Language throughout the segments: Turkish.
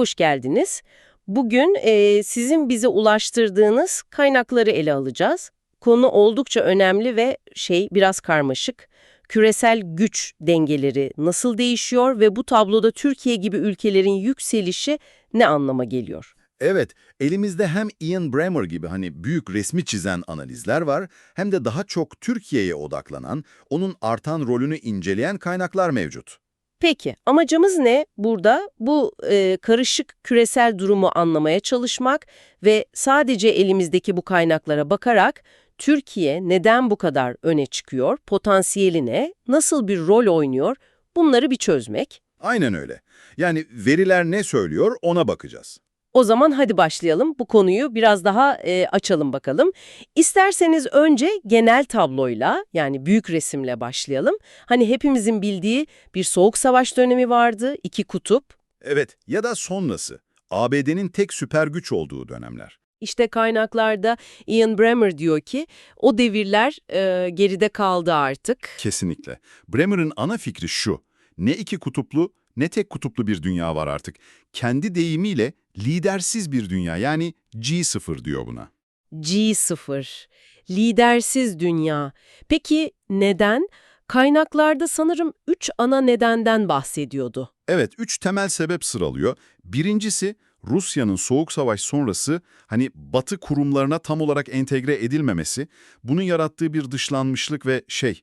hoş geldiniz. Bugün e, sizin bize ulaştırdığınız kaynakları ele alacağız. Konu oldukça önemli ve şey biraz karmaşık. Küresel güç dengeleri nasıl değişiyor ve bu tabloda Türkiye gibi ülkelerin yükselişi ne anlama geliyor? Evet, elimizde hem Ian Bremmer gibi hani büyük resmi çizen analizler var, hem de daha çok Türkiye'ye odaklanan, onun artan rolünü inceleyen kaynaklar mevcut. Peki amacımız ne burada? Bu e, karışık küresel durumu anlamaya çalışmak ve sadece elimizdeki bu kaynaklara bakarak Türkiye neden bu kadar öne çıkıyor, potansiyeli ne, nasıl bir rol oynuyor bunları bir çözmek. Aynen öyle. Yani veriler ne söylüyor ona bakacağız. O zaman hadi başlayalım. Bu konuyu biraz daha e, açalım bakalım. İsterseniz önce genel tabloyla yani büyük resimle başlayalım. Hani hepimizin bildiği bir soğuk savaş dönemi vardı, iki kutup. Evet, ya da sonrası. ABD'nin tek süper güç olduğu dönemler. İşte kaynaklarda Ian Bremmer diyor ki o devirler e, geride kaldı artık. Kesinlikle. Bremer'ın ana fikri şu. Ne iki kutuplu ne tek kutuplu bir dünya var artık. Kendi deyimiyle lidersiz bir dünya yani G0 diyor buna. G0, lidersiz dünya. Peki neden? Kaynaklarda sanırım üç ana nedenden bahsediyordu. Evet, üç temel sebep sıralıyor. Birincisi Rusya'nın Soğuk Savaş sonrası hani Batı kurumlarına tam olarak entegre edilmemesi, bunun yarattığı bir dışlanmışlık ve şey,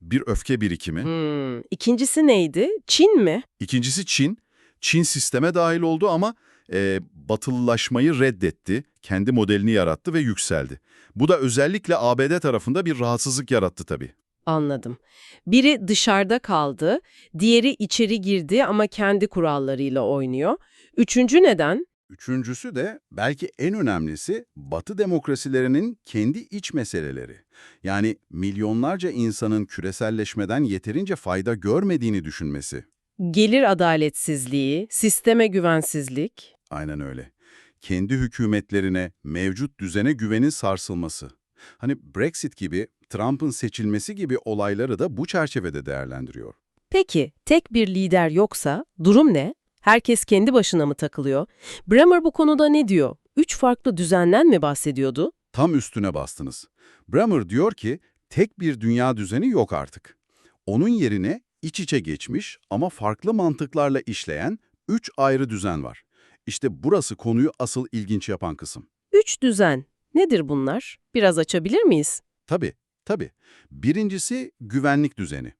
bir öfke birikimi. Hmm. İkincisi neydi? Çin mi? İkincisi Çin. Çin sisteme dahil oldu ama e, batılılaşmayı reddetti, kendi modelini yarattı ve yükseldi. Bu da özellikle ABD tarafında bir rahatsızlık yarattı tabii. Anladım. Biri dışarıda kaldı, diğeri içeri girdi ama kendi kurallarıyla oynuyor. Üçüncü neden? Üçüncüsü de belki en önemlisi Batı demokrasilerinin kendi iç meseleleri. Yani milyonlarca insanın küreselleşmeden yeterince fayda görmediğini düşünmesi. Gelir adaletsizliği, sisteme güvensizlik. Aynen öyle. Kendi hükümetlerine, mevcut düzene güvenin sarsılması. Hani Brexit gibi, Trump'ın seçilmesi gibi olayları da bu çerçevede değerlendiriyor. Peki, tek bir lider yoksa durum ne? Herkes kendi başına mı takılıyor? Bremer bu konuda ne diyor? Üç farklı düzenden mi bahsediyordu? Tam üstüne bastınız. Bremer diyor ki, tek bir dünya düzeni yok artık. Onun yerine iç içe geçmiş ama farklı mantıklarla işleyen üç ayrı düzen var. İşte burası konuyu asıl ilginç yapan kısım. Üç düzen. Nedir bunlar? Biraz açabilir miyiz? Tabii, tabii. Birincisi güvenlik düzeni.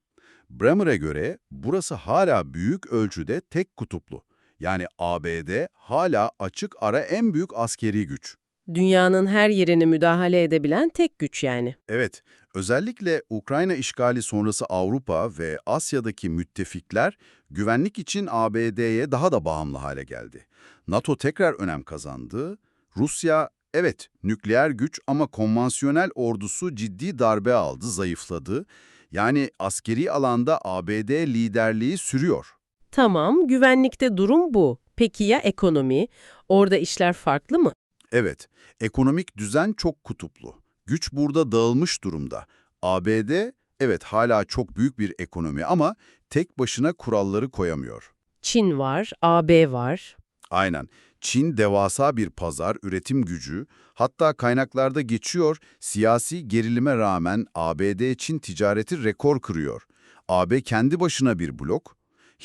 Bremer'e göre burası hala büyük ölçüde tek kutuplu. Yani ABD hala açık ara en büyük askeri güç. Dünyanın her yerine müdahale edebilen tek güç yani. Evet, özellikle Ukrayna işgali sonrası Avrupa ve Asya'daki müttefikler güvenlik için ABD'ye daha da bağımlı hale geldi. NATO tekrar önem kazandı. Rusya, evet nükleer güç ama konvansiyonel ordusu ciddi darbe aldı, zayıfladı. Yani askeri alanda ABD liderliği sürüyor. Tamam, güvenlikte durum bu. Peki ya ekonomi? Orada işler farklı mı? Evet, ekonomik düzen çok kutuplu. Güç burada dağılmış durumda. ABD, evet hala çok büyük bir ekonomi ama tek başına kuralları koyamıyor. Çin var, AB var. Aynen. Çin devasa bir pazar, üretim gücü, hatta kaynaklarda geçiyor, siyasi gerilime rağmen ABD-Çin ticareti rekor kırıyor. AB kendi başına bir blok.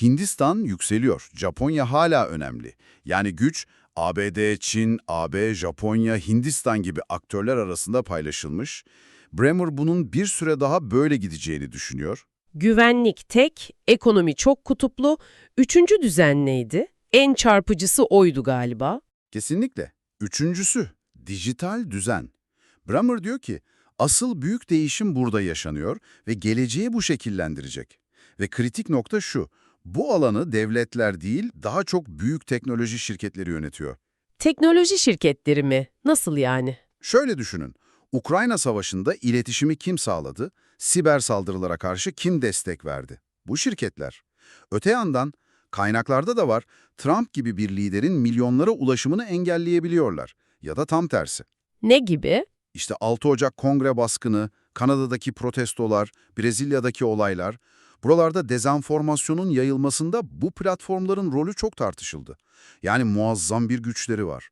Hindistan yükseliyor, Japonya hala önemli. Yani güç ABD, Çin, AB, Japonya, Hindistan gibi aktörler arasında paylaşılmış. Bremer bunun bir süre daha böyle gideceğini düşünüyor. Güvenlik tek, ekonomi çok kutuplu. Üçüncü düzen neydi? En çarpıcısı oydu galiba. Kesinlikle. Üçüncüsü, dijital düzen. Bremer diyor ki, asıl büyük değişim burada yaşanıyor ve geleceği bu şekillendirecek. Ve kritik nokta şu, bu alanı devletler değil, daha çok büyük teknoloji şirketleri yönetiyor. Teknoloji şirketleri mi? Nasıl yani? Şöyle düşünün, Ukrayna Savaşı'nda iletişimi kim sağladı? Siber saldırılara karşı kim destek verdi? Bu şirketler. Öte yandan, kaynaklarda da var, Trump gibi bir liderin milyonlara ulaşımını engelleyebiliyorlar. Ya da tam tersi. Ne gibi? İşte 6 Ocak kongre baskını, Kanada'daki protestolar, Brezilya'daki olaylar, Buralarda dezenformasyonun yayılmasında bu platformların rolü çok tartışıldı. Yani muazzam bir güçleri var.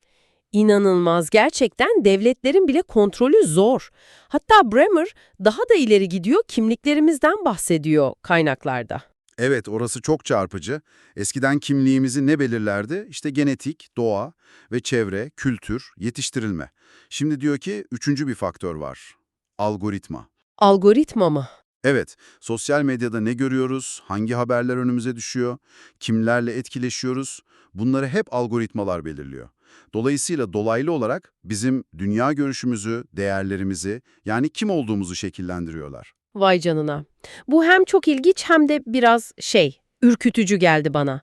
İnanılmaz. Gerçekten devletlerin bile kontrolü zor. Hatta Bremer daha da ileri gidiyor, kimliklerimizden bahsediyor kaynaklarda. Evet, orası çok çarpıcı. Eskiden kimliğimizi ne belirlerdi? İşte genetik, doğa ve çevre, kültür, yetiştirilme. Şimdi diyor ki üçüncü bir faktör var. Algoritma. Algoritma mı? Evet, sosyal medyada ne görüyoruz, hangi haberler önümüze düşüyor, kimlerle etkileşiyoruz, bunları hep algoritmalar belirliyor. Dolayısıyla dolaylı olarak bizim dünya görüşümüzü, değerlerimizi, yani kim olduğumuzu şekillendiriyorlar. Vay canına. Bu hem çok ilginç hem de biraz şey, ürkütücü geldi bana.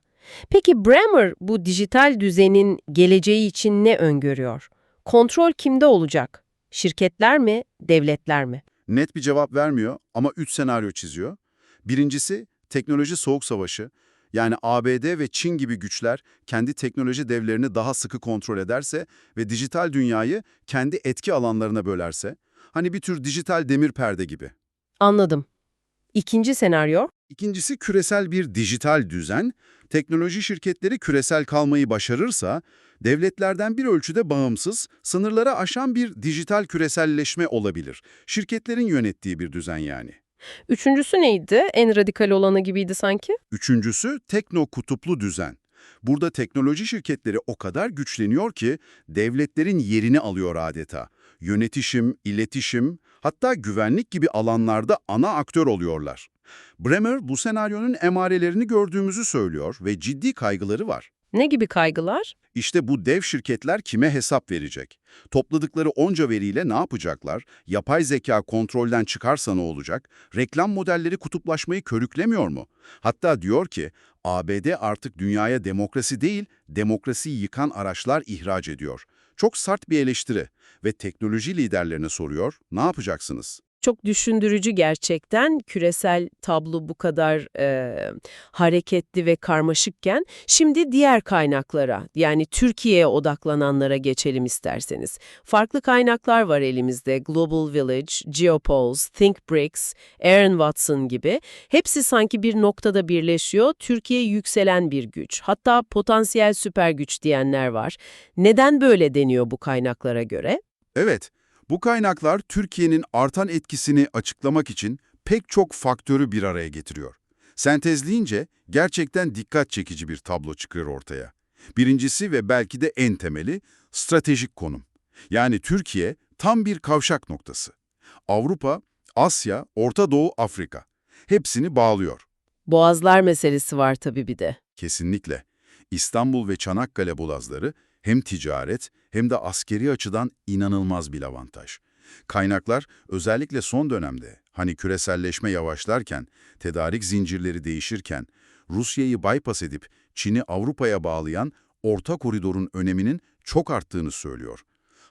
Peki Bremer bu dijital düzenin geleceği için ne öngörüyor? Kontrol kimde olacak? Şirketler mi, devletler mi? Net bir cevap vermiyor ama üç senaryo çiziyor. Birincisi teknoloji soğuk savaşı. Yani ABD ve Çin gibi güçler kendi teknoloji devlerini daha sıkı kontrol ederse ve dijital dünyayı kendi etki alanlarına bölerse, hani bir tür dijital demir perde gibi. Anladım. İkinci senaryo? İkincisi küresel bir dijital düzen. Teknoloji şirketleri küresel kalmayı başarırsa, devletlerden bir ölçüde bağımsız, sınırlara aşan bir dijital küreselleşme olabilir. Şirketlerin yönettiği bir düzen yani. Üçüncüsü neydi? En radikal olanı gibiydi sanki. Üçüncüsü tekno kutuplu düzen. Burada teknoloji şirketleri o kadar güçleniyor ki devletlerin yerini alıyor adeta. Yönetişim, iletişim, hatta güvenlik gibi alanlarda ana aktör oluyorlar. Bremer bu senaryonun emarelerini gördüğümüzü söylüyor ve ciddi kaygıları var. Ne gibi kaygılar? İşte bu dev şirketler kime hesap verecek? Topladıkları onca veriyle ne yapacaklar? Yapay zeka kontrolden çıkarsa ne olacak? Reklam modelleri kutuplaşmayı körüklemiyor mu? Hatta diyor ki, ABD artık dünyaya demokrasi değil, demokrasiyi yıkan araçlar ihraç ediyor. Çok sert bir eleştiri ve teknoloji liderlerine soruyor, ne yapacaksınız? Çok düşündürücü gerçekten. Küresel tablo bu kadar e, hareketli ve karmaşıkken şimdi diğer kaynaklara yani Türkiye'ye odaklananlara geçelim isterseniz. Farklı kaynaklar var elimizde. Global Village, Geopulse, ThinkBricks, Aaron Watson gibi. Hepsi sanki bir noktada birleşiyor. Türkiye yükselen bir güç. Hatta potansiyel süper güç diyenler var. Neden böyle deniyor bu kaynaklara göre? Evet, bu kaynaklar Türkiye'nin artan etkisini açıklamak için pek çok faktörü bir araya getiriyor. Sentezleyince gerçekten dikkat çekici bir tablo çıkıyor ortaya. Birincisi ve belki de en temeli stratejik konum. Yani Türkiye tam bir kavşak noktası. Avrupa, Asya, Orta Doğu, Afrika. Hepsini bağlıyor. Boğazlar meselesi var tabii bir de. Kesinlikle. İstanbul ve Çanakkale boğazları hem ticaret hem de askeri açıdan inanılmaz bir avantaj. Kaynaklar özellikle son dönemde hani küreselleşme yavaşlarken, tedarik zincirleri değişirken, Rusya'yı bypass edip Çin'i Avrupa'ya bağlayan orta koridorun öneminin çok arttığını söylüyor.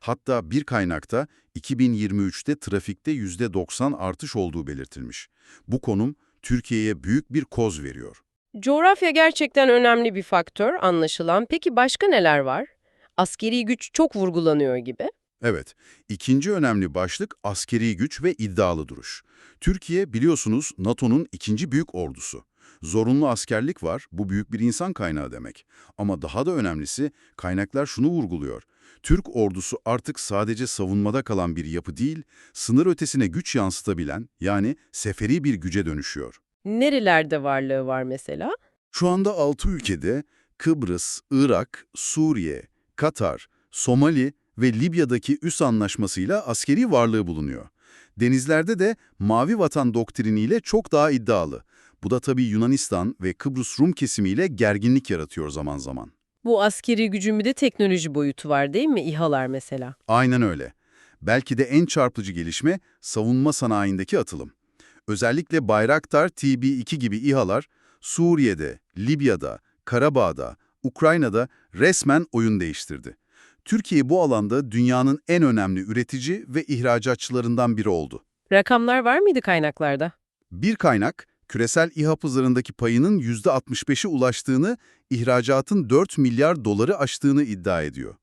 Hatta bir kaynakta 2023'te trafikte %90 artış olduğu belirtilmiş. Bu konum Türkiye'ye büyük bir koz veriyor. Coğrafya gerçekten önemli bir faktör anlaşılan. Peki başka neler var? Askeri güç çok vurgulanıyor gibi. Evet, ikinci önemli başlık askeri güç ve iddialı duruş. Türkiye biliyorsunuz NATO'nun ikinci büyük ordusu. Zorunlu askerlik var, bu büyük bir insan kaynağı demek. Ama daha da önemlisi kaynaklar şunu vurguluyor. Türk ordusu artık sadece savunmada kalan bir yapı değil, sınır ötesine güç yansıtabilen yani seferi bir güce dönüşüyor. Nerelerde varlığı var mesela? Şu anda 6 ülkede Kıbrıs, Irak, Suriye, Katar, Somali ve Libya'daki üs anlaşmasıyla askeri varlığı bulunuyor. Denizlerde de Mavi Vatan doktriniyle çok daha iddialı. Bu da tabii Yunanistan ve Kıbrıs Rum kesimiyle gerginlik yaratıyor zaman zaman. Bu askeri gücün bir de teknoloji boyutu var değil mi? İHA'lar mesela. Aynen öyle. Belki de en çarpıcı gelişme savunma sanayindeki atılım. Özellikle Bayraktar TB2 gibi İHA'lar Suriye'de, Libya'da, Karabağ'da, Ukrayna'da resmen oyun değiştirdi. Türkiye bu alanda dünyanın en önemli üretici ve ihracatçılarından biri oldu. Rakamlar var mıydı kaynaklarda? Bir kaynak, küresel İHA pazarındaki payının %65'e ulaştığını, ihracatın 4 milyar doları aştığını iddia ediyor.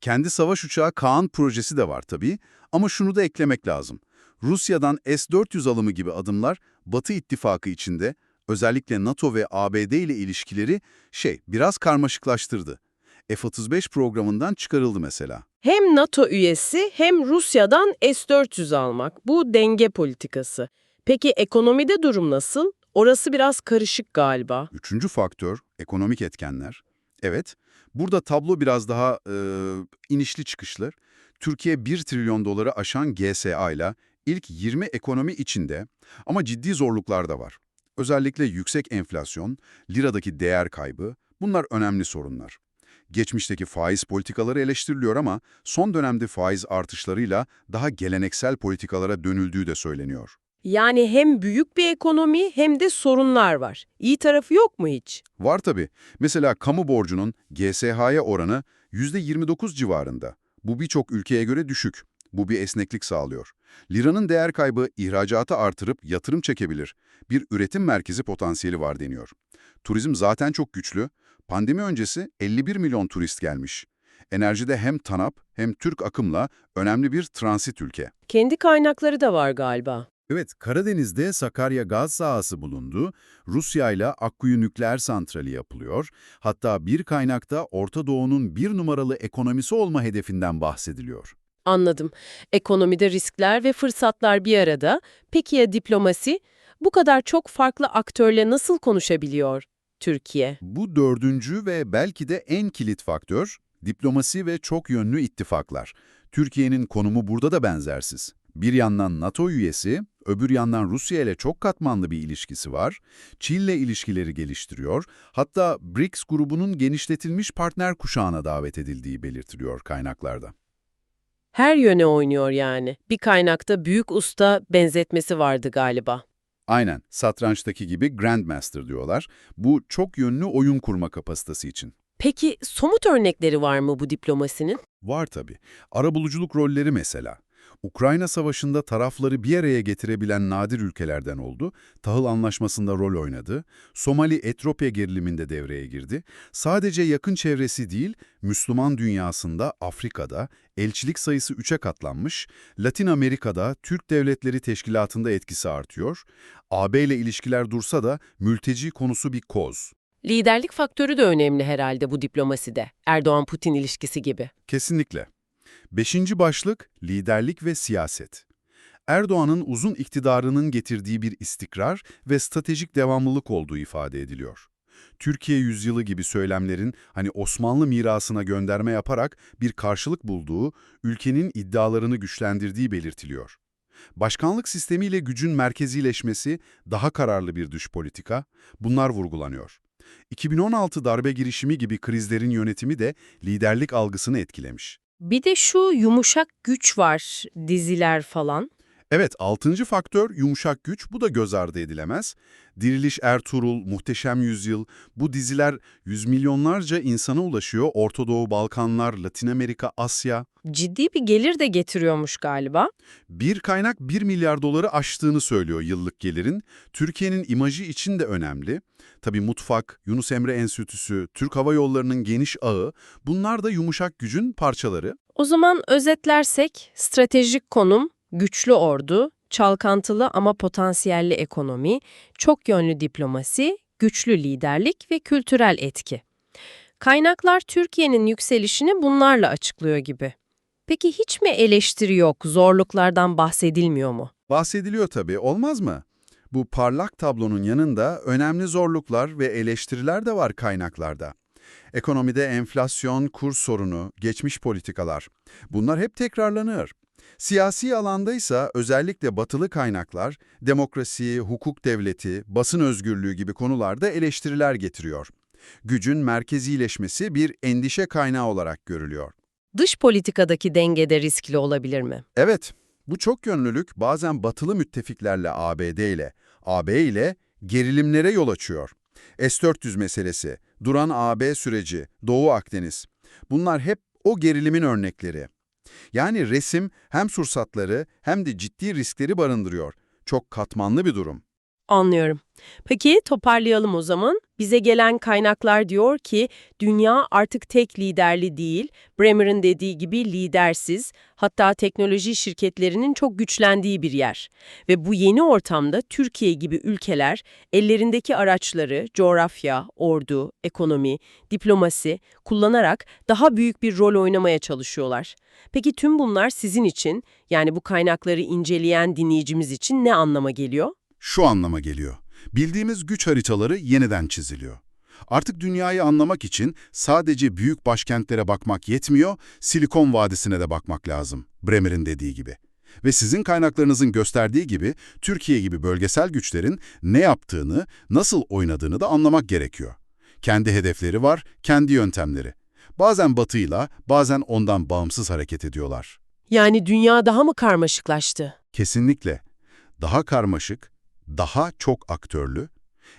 Kendi savaş uçağı Kaan projesi de var tabii ama şunu da eklemek lazım. Rusya'dan S-400 alımı gibi adımlar Batı ittifakı içinde özellikle NATO ve ABD ile ilişkileri şey biraz karmaşıklaştırdı. F-35 programından çıkarıldı mesela. Hem NATO üyesi hem Rusya'dan S-400 almak. Bu denge politikası. Peki ekonomide durum nasıl? Orası biraz karışık galiba. Üçüncü faktör, ekonomik etkenler. Evet, burada tablo biraz daha e, inişli çıkışlı. Türkiye 1 trilyon doları aşan GSA ile ilk 20 ekonomi içinde ama ciddi zorluklar da var. Özellikle yüksek enflasyon, liradaki değer kaybı, bunlar önemli sorunlar. Geçmişteki faiz politikaları eleştiriliyor ama son dönemde faiz artışlarıyla daha geleneksel politikalara dönüldüğü de söyleniyor. Yani hem büyük bir ekonomi hem de sorunlar var. İyi tarafı yok mu hiç? Var tabii. Mesela kamu borcunun GSH'ya oranı %29 civarında. Bu birçok ülkeye göre düşük. Bu bir esneklik sağlıyor. Liranın değer kaybı ihracatı artırıp yatırım çekebilir. Bir üretim merkezi potansiyeli var deniyor. Turizm zaten çok güçlü. Pandemi öncesi 51 milyon turist gelmiş. Enerjide hem TANAP hem Türk akımla önemli bir transit ülke. Kendi kaynakları da var galiba. Evet, Karadeniz'de Sakarya gaz sahası bulundu. Rusya ile Akkuyu nükleer santrali yapılıyor. Hatta bir kaynakta Orta Doğu'nun bir numaralı ekonomisi olma hedefinden bahsediliyor. Anladım. Ekonomide riskler ve fırsatlar bir arada. Peki ya diplomasi? Bu kadar çok farklı aktörle nasıl konuşabiliyor Türkiye? Bu dördüncü ve belki de en kilit faktör, diplomasi ve çok yönlü ittifaklar. Türkiye'nin konumu burada da benzersiz. Bir yandan NATO üyesi, öbür yandan Rusya ile çok katmanlı bir ilişkisi var. Çin'le ilişkileri geliştiriyor. Hatta BRICS grubunun genişletilmiş partner kuşağına davet edildiği belirtiliyor kaynaklarda. Her yöne oynuyor yani. Bir kaynakta büyük usta benzetmesi vardı galiba. Aynen, satrançtaki gibi Grandmaster diyorlar. Bu çok yönlü oyun kurma kapasitesi için. Peki somut örnekleri var mı bu diplomasinin? Var tabii. Arabuluculuk rolleri mesela. Ukrayna Savaşı'nda tarafları bir araya getirebilen nadir ülkelerden oldu. Tahıl Anlaşması'nda rol oynadı. Somali-Etropya geriliminde devreye girdi. Sadece yakın çevresi değil, Müslüman dünyasında, Afrika'da elçilik sayısı 3'e katlanmış, Latin Amerika'da Türk Devletleri Teşkilatı'nda etkisi artıyor. AB ile ilişkiler dursa da mülteci konusu bir koz. Liderlik faktörü de önemli herhalde bu diplomaside. Erdoğan-Putin ilişkisi gibi. Kesinlikle. Beşinci başlık, liderlik ve siyaset. Erdoğan'ın uzun iktidarının getirdiği bir istikrar ve stratejik devamlılık olduğu ifade ediliyor. Türkiye yüzyılı gibi söylemlerin hani Osmanlı mirasına gönderme yaparak bir karşılık bulduğu, ülkenin iddialarını güçlendirdiği belirtiliyor. Başkanlık sistemiyle gücün merkezileşmesi, daha kararlı bir dış politika, bunlar vurgulanıyor. 2016 darbe girişimi gibi krizlerin yönetimi de liderlik algısını etkilemiş. Bir de şu yumuşak güç var, diziler falan. Evet, altıncı faktör yumuşak güç, bu da göz ardı edilemez. Diriliş Ertuğrul, Muhteşem Yüzyıl, bu diziler yüz milyonlarca insana ulaşıyor. Orta Doğu, Balkanlar, Latin Amerika, Asya. Ciddi bir gelir de getiriyormuş galiba. Bir kaynak 1 milyar doları aştığını söylüyor yıllık gelirin. Türkiye'nin imajı için de önemli. Tabii mutfak, Yunus Emre Enstitüsü, Türk Hava Yolları'nın geniş ağı, bunlar da yumuşak gücün parçaları. O zaman özetlersek stratejik konum, güçlü ordu, çalkantılı ama potansiyelli ekonomi, çok yönlü diplomasi, güçlü liderlik ve kültürel etki. Kaynaklar Türkiye'nin yükselişini bunlarla açıklıyor gibi. Peki hiç mi eleştiri yok, zorluklardan bahsedilmiyor mu? Bahsediliyor tabii, olmaz mı? Bu parlak tablonun yanında önemli zorluklar ve eleştiriler de var kaynaklarda. Ekonomide enflasyon, kur sorunu, geçmiş politikalar. Bunlar hep tekrarlanıyor. Siyasi alanda ise özellikle batılı kaynaklar, demokrasi, hukuk devleti, basın özgürlüğü gibi konularda eleştiriler getiriyor. Gücün merkezileşmesi bir endişe kaynağı olarak görülüyor. Dış politikadaki dengede riskli olabilir mi? Evet, bu çok yönlülük bazen batılı müttefiklerle ABD ile, AB ile gerilimlere yol açıyor. S-400 meselesi, duran AB süreci, Doğu Akdeniz. Bunlar hep o gerilimin örnekleri. Yani resim hem sursatları hem de ciddi riskleri barındırıyor. Çok katmanlı bir durum. Anlıyorum. Peki toparlayalım o zaman. Bize gelen kaynaklar diyor ki dünya artık tek liderli değil, Bremer'ın dediği gibi lidersiz, hatta teknoloji şirketlerinin çok güçlendiği bir yer. Ve bu yeni ortamda Türkiye gibi ülkeler ellerindeki araçları, coğrafya, ordu, ekonomi, diplomasi kullanarak daha büyük bir rol oynamaya çalışıyorlar. Peki tüm bunlar sizin için, yani bu kaynakları inceleyen dinleyicimiz için ne anlama geliyor? Şu anlama geliyor. Bildiğimiz güç haritaları yeniden çiziliyor. Artık dünyayı anlamak için sadece büyük başkentlere bakmak yetmiyor, Silikon Vadisi'ne de bakmak lazım, Bremer'in dediği gibi. Ve sizin kaynaklarınızın gösterdiği gibi Türkiye gibi bölgesel güçlerin ne yaptığını, nasıl oynadığını da anlamak gerekiyor. Kendi hedefleri var, kendi yöntemleri. Bazen batıyla, bazen ondan bağımsız hareket ediyorlar. Yani dünya daha mı karmaşıklaştı? Kesinlikle. Daha karmaşık, daha çok aktörlü.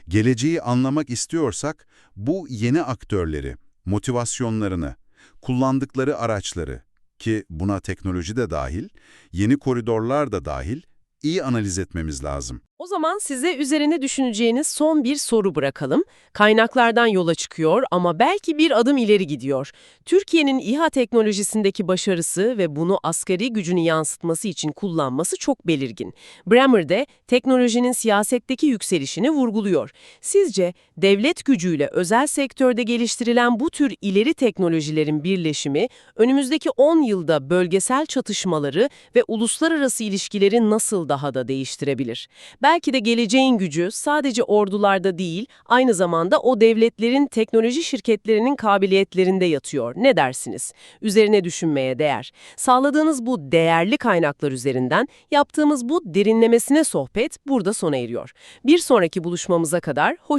Geleceği anlamak istiyorsak bu yeni aktörleri, motivasyonlarını, kullandıkları araçları ki buna teknoloji de dahil, yeni koridorlar da dahil iyi analiz etmemiz lazım. O zaman size üzerine düşüneceğiniz son bir soru bırakalım. Kaynaklardan yola çıkıyor ama belki bir adım ileri gidiyor. Türkiye'nin İHA teknolojisindeki başarısı ve bunu asgari gücünü yansıtması için kullanması çok belirgin. Bremer de teknolojinin siyasetteki yükselişini vurguluyor. Sizce devlet gücüyle özel sektörde geliştirilen bu tür ileri teknolojilerin birleşimi önümüzdeki 10 yılda bölgesel çatışmaları ve uluslararası ilişkileri nasıl daha da değiştirebilir? Belki de geleceğin gücü sadece ordularda değil, aynı zamanda o devletlerin teknoloji şirketlerinin kabiliyetlerinde yatıyor. Ne dersiniz? Üzerine düşünmeye değer. Sağladığınız bu değerli kaynaklar üzerinden yaptığımız bu derinlemesine sohbet burada sona eriyor. Bir sonraki buluşmamıza kadar.